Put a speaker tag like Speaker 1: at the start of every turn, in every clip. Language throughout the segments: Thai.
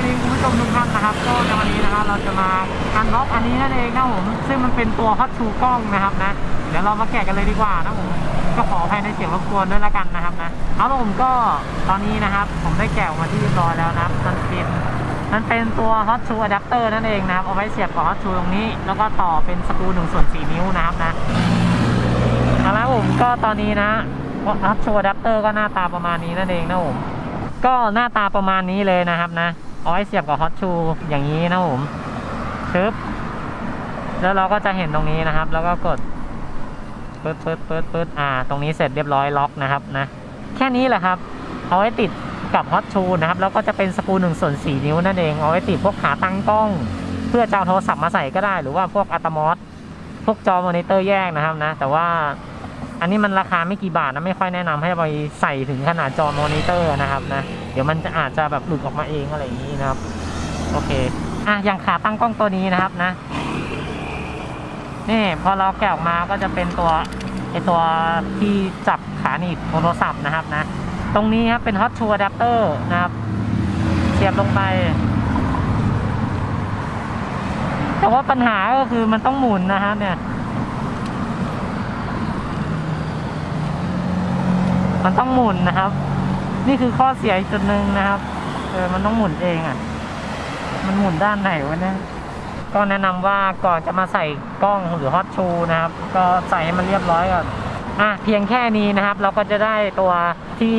Speaker 1: วัสดีคุณผู้ชมทุกท่านนะครับ ก็ในวันนี้นะครับเราจะมาอันล็อกอันนี้นั่นเองนะผม ซึ่งมันเป็นตัวฮอตชูกล้องนะครับนะ เดี๋ยวเรามาแกะกันเลยดีกว่านะผม ก็ขออภัยในเสียงรบกวนด้วยละกันนะครับนะ เอาละผมก็ตอนนี้นะครับ ผมได้แกะออกมาที่เรียบร้อยแล้วนะครับมันเป็นมันเป็นตัวฮอตชูอะแดปเตอร์นั่นเองนะครับ เอาไว้เสียบกับฮอตชูตรงนี้ แล้วก็ต่อเป็นสกรูหนึ่งส่วนสี่นิ้วนะครับนะเอาละผมก็ตอนนี้นะอัพโชว์อะแดปเตอร์ก็หน้าตาประมาณนี้นั่นเองนะผม ก็หน้าตาประมาณนี้เลยนะครับนะ เอาไว้เสียบกับฮอตชูอย่างนี้นะผมปึ๊บแล้วเราก็จะเห็นตรงนี้นะครับ แล้วก็กดปึ๊ดปึ๊ดปึ๊ดปึ๊ดอ่า ตรงนี้เสร็จเรียบร้อยล็อกนะครับนะ แค่นี้แหละครับ เอาไว้ติดกับฮอตชูนะครับ แล้วก็จะเป็นสกูหนึ่งส่วนสี่นิ้วนั่นเอง เอาไว้ติดพวกขาตั้งกล้อง เพื่อจะเอาโทรศัพท์มาใส่ก็ได้ หรือว่าพวกอัตโมอสพวกจอมอนิเตอร์แยกนะครับนะ แต่ว่า อันนี้มันราคาไม่กี่บาทนะไม่ค่อยแนะนำให้ไปใส่ถึงขนาดจอมอนิเตอร์นะครับนะเดี๋ยวมันจะอาจจะแบบหลุดออกมาเองอะไรอย่างนี้นะครับ โอเคอะอย่างขาตั้งกล้องตัวนี้นะครับนะ นี่พอเราแกะออกมาก็จะเป็นตัวไอตัวที่จับขาหนีบโทรศัพท์นะครับนะ ตรงนี้ครับเป็น Hot Shoe Adapter นะครับเสียบลงไปแต่ว่าปัญหาก็คือมันต้องหมุนนะครับเนี่ย มันต้องหมุนนะครับ นี่คือข้อเสียอีกจุดหนึ่งนะครับเออมันต้องหมุนเองอะ่ะ มันหมุนด้านไหนวะเนี่ยก็แนะนำว่าก่อนจะมาใส่กล้องหรือฮอตชูนะครับ ก็ใส่ให้มันเรียบร้อยก่อนอะเพียงแค่นี้นะครับ เราก็จะได้ตัวที่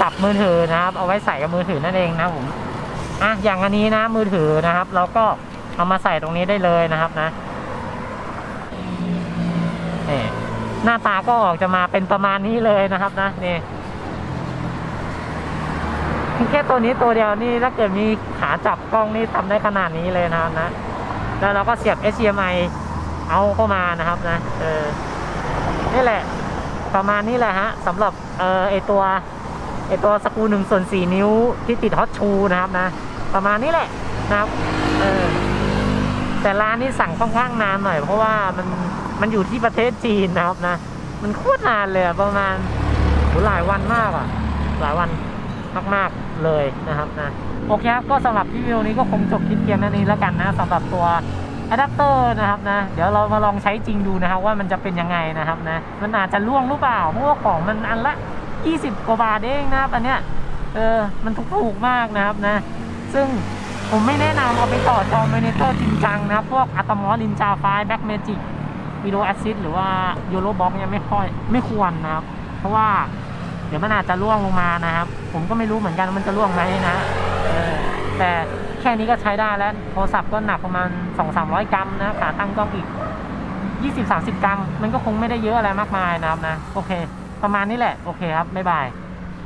Speaker 1: จับมือถือนะครับ เอาไว้ใส่กับมือถือนั่นเองนะผมอะอย่างอันนี้นะมือถือนะครับ เราก็เอามาใส่ตรงนี้ได้เลยนะครับนะนี่ หน้าตาก็ออกจะมาเป็นประมาณนี้เลยนะครับนะนี่แค่ตัวนี้ตัวเดียวนี่ถ้าเกิดมีขาจับกล้องนี่ทำได้ขนาดนี้เลยนะครับนะ แล้วเราก็เสียบ HDMI เอาเข้ามานะครับนะ เออ นี่แหละ ประมาณนี้แหละฮะสำหรับเออไอตัวไอตัวสกูหนึ่งส่วนสี่นิ้วที่ติดฮอตชูนะครับนะ ประมาณนี้แหละนะครับ เออ แต่ร้านนี้สั่งค่อนข้างนานหน่อย เพราะว่ามันมันอยู่ที่ประเทศจีนนะครับนะ มันโคตรนานเลยประมาณหลายวันมากอะ หลายวันมากๆเลยนะครับนะโอเคครับก็สำหรับที่วิดีโอนี้ก็คงจบคลิปเพียงเท่านี้แล้วกันนะสำหรับตัวอะแดปเตอร์นะครับนะ เดี๋ยวเรามาลองใช้จริงดูนะครับว่ามันจะเป็นยังไงนะครับนะ มันอาจจะล่วงหรือเปล่าเพราะว่าของมันอันละ 20 กว่าบาทเองนะครับอันเนี้ยเออมันถูกๆมากนะครับนะ ซึ่ง ผมไม่แนะนำเอาไปต่อจอมอนิเตอร์จริงจังนะครับพวกอัตโนมัติลินจาไฟแบ็กเมจิกวิโอแอซิดหรือว่ายูโรบ็อกเนี่ยไม่ค่อยไม่ควรนะครับ เพราะว่าเดี๋ยวมันอาจจะล่วงลงมานะครับ ผมก็ไม่รู้เหมือนกันว่ามันจะล่วงไหมนะแต่แค่นี้ก็ใช้ได้แล้ว โทรศัพท์ก็หนักประมาณ 2-300 กรัมนะขาตั้งกล้องอีก 20-30 กรัม มันก็คงไม่ได้เยอะอะไรมากมายนะครับนะ โอเค ประมาณนี้แหละ โอเคครับ บ๊ายบาย